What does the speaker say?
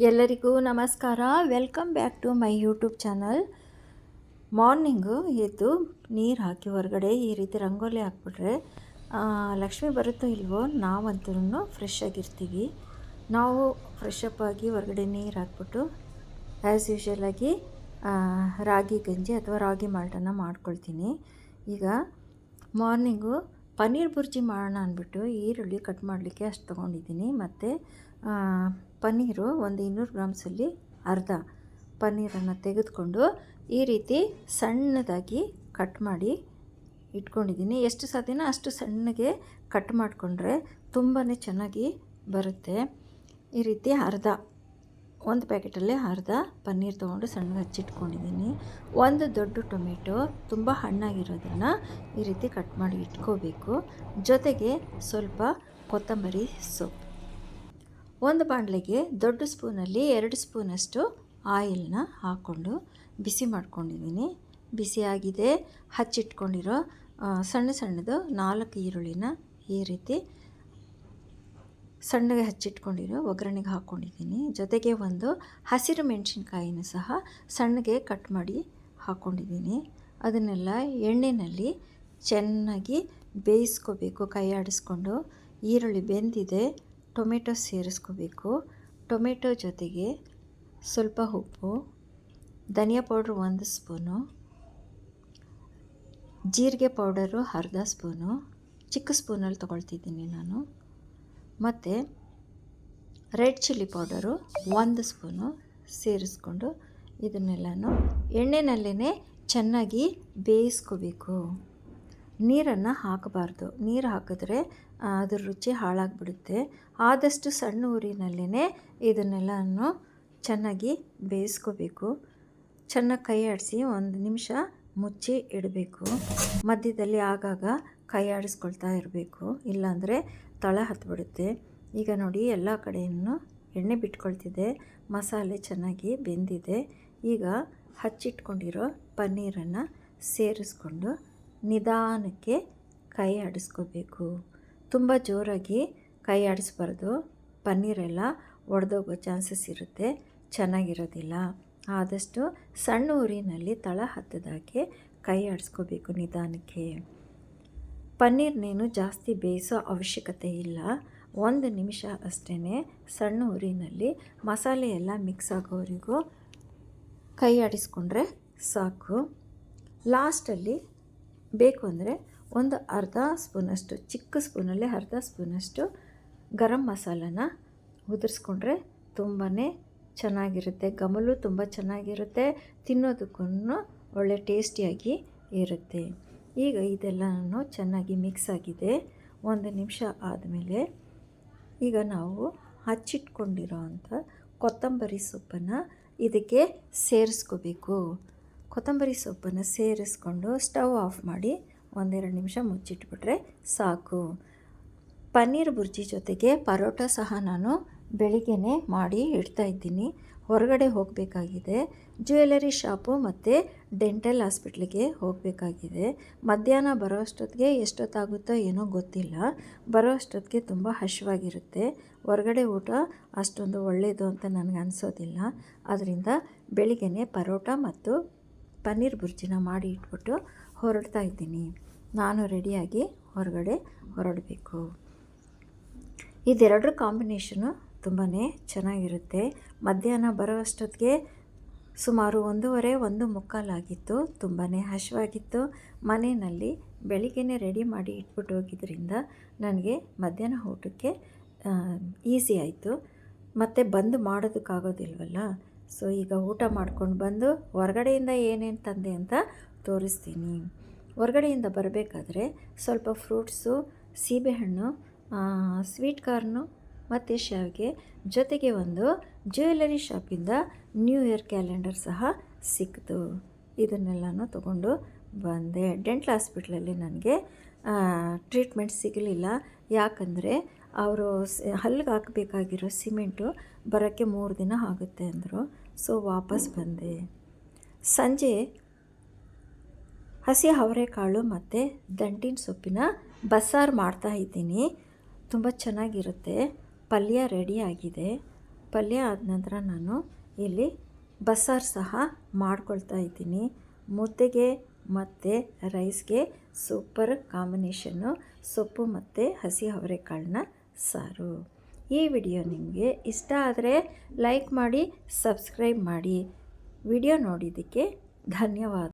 ಎಲ್ಲರಿಗೂ ನಮಸ್ಕಾರ. Welcome back to my YouTube channel morning ಎದ್ದು ನೀರು ಹಾಕಿ ಹೊರಗಡೆ ಈ ರೀತಿ ರಂಗೋಲಿ ಹಾಕ್ಬಿಟ್ರೆ ಲಕ್ಷ್ಮಿ ಬರುತ್ತೋ ಇಲ್ವೋ ನಾವಂತೂ ಫ್ರೆಶ್ ಆಗಿರ್ತೀವಿ. ನಾವು ಫ್ರೆಶ್ ಅಪ್ ಆಗಿ ಹೊರಗಡೆ ನೀರು ಹಾಕ್ಬಿಟ್ಟು ಆ್ಯಸ್ ಯೂಶಲ್ ಆಗಿ ರಾಗಿ ಗಂಜಿ ಅಥವಾ ರಾಗಿ ಮಾಲ್ಟನ್ನು ಮಾಡ್ಕೊಳ್ತೀನಿ. ಈಗ ಮಾರ್ನಿಂಗು ಪನ್ನೀರ್ ಬುರ್ಜಿ ಮಾಡೋಣ ಅಂದ್ಬಿಟ್ಟು ಈರುಳ್ಳಿ ಕಟ್ ಮಾಡಲಿಕ್ಕೆ ಅಷ್ಟು ತೊಗೊಂಡಿದ್ದೀನಿ. ಮತ್ತು ಪನ್ನೀರು ಒಂದು ಇನ್ನೂರು ಗ್ರಾಮ್ಸಲ್ಲಿ ಅರ್ಧ ಪನ್ನೀರನ್ನು ತೆಗೆದುಕೊಂಡು ಈ ರೀತಿ ಸಣ್ಣದಾಗಿ ಕಟ್ ಮಾಡಿ ಇಟ್ಕೊಂಡಿದ್ದೀನಿ. ಎಷ್ಟು ಸಾಧ್ಯನೋ ಅಷ್ಟು ಸಣ್ಣಗೆ ಕಟ್ ಮಾಡಿಕೊಂಡ್ರೆ ತುಂಬಾ ಚೆನ್ನಾಗಿ ಬರುತ್ತೆ. ಈ ರೀತಿ ಅರ್ಧ, ಒಂದು ಪ್ಯಾಕೆಟಲ್ಲೇ ಅರ್ಧ ಪನ್ನೀರ್ ತೊಗೊಂಡು ಸಣ್ಣ ಹಚ್ಚಿಟ್ಕೊಂಡಿದ್ದೀನಿ. ಒಂದು ದೊಡ್ಡ ಟೊಮೆಟೊ ತುಂಬ ಹಣ್ಣಾಗಿರೋದನ್ನು ಈ ರೀತಿ ಕಟ್ ಮಾಡಿ ಇಟ್ಕೋಬೇಕು. ಜೊತೆಗೆ ಸ್ವಲ್ಪ ಕೊತ್ತಂಬರಿ ಸೊಪ್ಪು. ಒಂದು ಬಾಣಲೆಗೆ ದೊಡ್ಡ ಸ್ಪೂನಲ್ಲಿ ಎರಡು ಸ್ಪೂನಷ್ಟು ಆಯಿಲ್ನ ಹಾಕ್ಕೊಂಡು ಬಿಸಿ ಮಾಡ್ಕೊಂಡಿದ್ದೀನಿ. ಬಿಸಿಯಾಗಿದೆ ಹಚ್ಚಿಟ್ಕೊಂಡಿರೋ ಸಣ್ಣ ಸಣ್ಣದು ನಾಲ್ಕು ಈರುಳ್ಳಿನ ಈ ರೀತಿ ಸಣ್ಣಗೆ ಹಚ್ಚಿಟ್ಕೊಂಡಿರೋ ಒಗ್ಗರಣೆಗೆ ಹಾಕ್ಕೊಂಡಿದ್ದೀನಿ. ಜೊತೆಗೆ ಒಂದು ಹಸಿರು ಮೆಣಸಿನ್ಕಾಯಿನ ಸಹ ಸಣ್ಣಗೆ ಕಟ್ ಮಾಡಿ ಹಾಕ್ಕೊಂಡಿದ್ದೀನಿ. ಅದನ್ನೆಲ್ಲ ಎಣ್ಣೆಯಲ್ಲಿ ಚೆನ್ನಾಗಿ ಬೇಯಿಸ್ಕೋಬೇಕು ಕೈ ಆಡಿಸ್ಕೊಂಡು ಈರುಳ್ಳಿ ಬೆಂದಿದೆ. ಟೊಮೆಟೊ ಸೇರಿಸ್ಕೋಬೇಕು. ಟೊಮೆಟೊ ಜೊತೆಗೆ ಸ್ವಲ್ಪ ಉಪ್ಪು, ಧನಿಯಾ ಪೌಡ್ರ್ ಒಂದು ಸ್ಪೂನು, ಜೀರಿಗೆ ಪೌಡರು ಅರ್ಧ ಸ್ಪೂನು, ಚಿಕ್ಕ ಸ್ಪೂನಲ್ಲಿ ತೊಗೊಳ್ತಿದ್ದೀನಿ ನಾನು. ಮತ್ತು ರೆಡ್ ಚಿಲ್ಲಿ ಪೌಡರು ಒಂದು ಸ್ಪೂನು ಸೇರಿಸ್ಕೊಂಡು ಇದನ್ನೆಲ್ಲನೂ ಎಣ್ಣೆನಲ್ಲೇ ಚೆನ್ನಾಗಿ ಬೇಯಿಸ್ಕೋಬೇಕು. ನೀರನ್ನು ಹಾಕಬಾರ್ದು. ನೀರು ಹಾಕಿದ್ರೆ ಅದ್ರ ರುಚಿ ಹಾಳಾಗಿಬಿಡುತ್ತೆ. ಆದಷ್ಟು ಸಣ್ಣ ಊರಿನಲ್ಲೇ ಇದನ್ನೆಲ್ಲನೂ ಚೆನ್ನಾಗಿ ಬೇಯಿಸ್ಕೋಬೇಕು. ಚೆನ್ನಾಗಿ ಕೈ ಆಡಿಸಿ ಒಂದು ನಿಮಿಷ ಮುಚ್ಚಿ ಇಡಬೇಕು. ಮಧ್ಯದಲ್ಲಿ ಆಗಾಗ ಕೈ ಆಡಿಸ್ಕೊಳ್ತಾ ಇರಬೇಕು. ಇಲ್ಲಾಂದರೆ ತಳ ಹತ್ಬಿಡುತ್ತೆ. ಈಗ ನೋಡಿ ಎಲ್ಲ ಕಡೆಯನ್ನು ಎಣ್ಣೆ ಬಿಟ್ಕೊಳ್ತಿದೆ. ಮಸಾಲೆ ಚೆನ್ನಾಗಿ ಬೆಂದಿದೆ. ಈಗ ಹಚ್ಚಿಟ್ಕೊಂಡಿರೋ ಪನ್ನೀರನ್ನು ಸೇರಿಸ್ಕೊಂಡು ನಿಧಾನಕ್ಕೆ ಕೈ ಆಡಿಸ್ಕೋಬೇಕು. ತುಂಬ ಜೋರಾಗಿ ಕೈ ಆಡಿಸ್ಬಾರ್ದು. ಪನ್ನೀರೆಲ್ಲ ಒಡೆದೋಗೋ ಚಾನ್ಸಸ್ ಇರುತ್ತೆ. ಚೆನ್ನಾಗಿರೋದಿಲ್ಲ. ಆದಷ್ಟು ಸಣ್ಣ ಊರಿನಲ್ಲಿ ತಳ ಹತ್ತದಾಗೆ ಕೈ ಆಡಿಸ್ಕೋಬೇಕು ನಿಧಾನಕ್ಕೆ. ಪನ್ನೀರ್ನೇನು ಜಾಸ್ತಿ ಬೇಯಿಸೋ ಅವಶ್ಯಕತೆ ಇಲ್ಲ. ಒಂದು ನಿಮಿಷ ಅಷ್ಟೇ ಸಣ್ಣ ಉರಿನಲ್ಲಿ ಮಸಾಲೆ ಎಲ್ಲ ಮಿಕ್ಸ್ ಆಗೋವರೆಗೂ ಕೈ ಆಡಿಸ್ಕೊಂಡ್ರೆ ಸಾಕು. ಲಾಸ್ಟಲ್ಲಿ ಬೇಕು ಅಂದರೆ ಒಂದು ಅರ್ಧ ಸ್ಪೂನಷ್ಟು, ಚಿಕ್ಕ ಸ್ಪೂನಲ್ಲಿ ಅರ್ಧ ಸ್ಪೂನಷ್ಟು ಗರಂ ಮಸಾಲನ ಉದುರಿಸ್ಕೊಂಡ್ರೆ ತುಂಬಾ ಚೆನ್ನಾಗಿರುತ್ತೆ. ಗಮಲು ತುಂಬ ಚೆನ್ನಾಗಿರುತ್ತೆ. ತಿನ್ನೋದಕ್ಕೂ ಒಳ್ಳೆ ಟೇಸ್ಟಿಯಾಗಿ ಇರುತ್ತೆ. ಈಗ ಇದೆಲ್ಲನೂ ಚೆನ್ನಾಗಿ ಮಿಕ್ಸ್ ಆಗಿದೆ. ಒಂದು ನಿಮಿಷ ಆದಮೇಲೆ ಈಗ ನಾವು ಹಚ್ಚಿಟ್ಕೊಂಡಿರೋ ಅಂಥ ಕೊತ್ತಂಬರಿ ಸೊಪ್ಪನ್ನು ಇದಕ್ಕೆ ಸೇರಿಸ್ಕೋಬೇಕು. ಕೊತ್ತಂಬರಿ ಸೊಪ್ಪನ್ನು ಸೇರಿಸ್ಕೊಂಡು ಸ್ಟವ್ ಆಫ್ ಮಾಡಿ ಒಂದೆರಡು ನಿಮಿಷ ಮುಚ್ಚಿಟ್ಬಿಟ್ರೆ ಸಾಕು. ಪನ್ನೀರ್ ಬುರ್ಜಿ ಜೊತೆಗೆ ಪರೋಟ ಸಹ ನಾನು ಬೆಳಿಗ್ಗೆನೇ ಮಾಡಿ ಇಡ್ತಾ ಇದ್ದೀನಿ. ಹೊರಗಡೆ ಹೋಗಬೇಕಾಗಿದೆ. ಜ್ಯುವೆಲರಿ ಶಾಪು ಮತ್ತು ಡೆಂಟಲ್ ಹಾಸ್ಪಿಟ್ಲಿಗೆ ಹೋಗಬೇಕಾಗಿದೆ. ಮಧ್ಯಾಹ್ನ ಬರೋಷ್ಟೊತ್ತಿಗೆ ಎಷ್ಟೊತ್ತಾಗುತ್ತೋ ಏನೋ ಗೊತ್ತಿಲ್ಲ. ಬರೋಷ್ಟೊತ್ತಿಗೆ ತುಂಬ ಹಸಿವಾಗಿರುತ್ತೆ. ಹೊರಗಡೆ ಊಟ ಅಷ್ಟೊಂದು ಒಳ್ಳೆಯದು ಅಂತ ನನಗೆ ಅನಿಸೋದಿಲ್ಲ. ಅದರಿಂದ ಬೆಳಿಗ್ಗೆನೇ ಪರೋಟ ಮತ್ತು ಪನ್ನೀರ್ ಬುರ್ಜಿನ ಮಾಡಿ ಇಟ್ಬಿಟ್ಟು ಹೊರಡ್ತಾ ಇದ್ದೀನಿ. ನಾನು ರೆಡಿಯಾಗಿ ಹೊರಗಡೆ ಹೊರಡಬೇಕು. ಇದೆರಡರ ಕಾಂಬಿನೇಷನು ತುಂಬಾ ಚೆನ್ನಾಗಿರುತ್ತೆ. ಮಧ್ಯಾಹ್ನ ಬರೋಷ್ಟೊತ್ತಿಗೆ ಸುಮಾರು ಒಂದೂವರೆ, ಒಂದು ಮುಕ್ಕಾಲಾಗಿತ್ತು ತುಂಬಾ ಹಸಿವಾಗಿತ್ತು. ಮನೆಯಲ್ಲಿ ಬೆಳಿಗ್ಗೆ ರೆಡಿ ಮಾಡಿ ಇಟ್ಬಿಟ್ಟು ಹೋಗಿದ್ದರಿಂದ ನನಗೆ ಮಧ್ಯಾಹ್ನ ಊಟಕ್ಕೆ ಈಸಿ ಆಯಿತು. ಮತ್ತು ಬಂದು ಮಾಡೋದಕ್ಕಾಗೋದಿಲ್ವಲ್ಲ? ಸೊ ಈಗ ಊಟ ಮಾಡ್ಕೊಂಡು ಬಂದು ಹೊರಗಡೆಯಿಂದ ಏನೇನು ತಂದೆ ಅಂತ ತೋರಿಸ್ತೀನಿ. ಹೊರಗಡೆಯಿಂದ ಬರಬೇಕಾದ್ರೆ ಸ್ವಲ್ಪ ಫ್ರೂಟ್ಸು, ಸೀಬೆಹಣ್ಣು ಸ್ವೀಟ್ ಕಾರ್ನು ಮತ್ತು ಶಾವಿಗೆ, ಜೊತೆಗೆ ಒಂದು ಜ್ಯುವೆಲರಿ ಶಾಪಿಂದ ನ್ಯೂ ಇಯರ್ ಕ್ಯಾಲೆಂಡರ್ ಸಹ ಸಿಕ್ತು ಇದನ್ನೆಲ್ಲನೂ ತಗೊಂಡು ಬಂದೆ. ಡೆಂಟಲ್ ಹಾಸ್ಪಿಟ್ಲಲ್ಲಿ ನನಗೆ ಟ್ರೀಟ್ಮೆಂಟ್ ಸಿಗಲಿಲ್ಲ. ಯಾಕಂದರೆ ಅವರು ಹಲ್ಲಿಗೆ ಹಾಕಬೇಕಾಗಿರೋ ಸಿಮೆಂಟು ಬರೋಕ್ಕೆ ಮೂರು ದಿನ ಆಗುತ್ತೆ ಅಂದರು. ಸೊ ವಾಪಸ್ ಬಂದೆ. ಸಂಜೆ ಹಸಿ ಅವರೆಕಾಳು ಮತ್ತು ದಂಟಿನ ಸೊಪ್ಪಿನ ಬಸ್ಸಾರು ಮಾಡ್ತಾ ಇದ್ದೀನಿ. ತುಂಬ ಚೆನ್ನಾಗಿರುತ್ತೆ. ಪಲ್ಯ ರೆಡಿ ಆಗಿದೆ. ಪಲ್ಯ ಆದ ನಂತರ ನಾನು ಇಲ್ಲಿ ಬಸ್ಸಾರು ಸಹ ಮಾಡ್ಕೊಳ್ತಾ ಇದ್ದೀನಿ. ಮುದ್ದೆಗೆ ಮತ್ತು ರೈಸ್ಗೆ ಸೂಪರ್ ಕಾಂಬಿನೇಷನ್ನು ಸೊಪ್ಪು ಮತ್ತು ಹಸಿ ಅವರೆಕಾಳನ್ನ ಸಾರು. ಈ ವಿಡಿಯೋ ನಿಮಗೆ ಇಷ್ಟ ಆದರೆ ಲೈಕ್ ಮಾಡಿ ಸಬ್ಸ್ಕ್ರೈಬ್ ಮಾಡಿ. ವಿಡಿಯೋ ನೋಡಿದ್ದಕ್ಕೆ ಧನ್ಯವಾದ.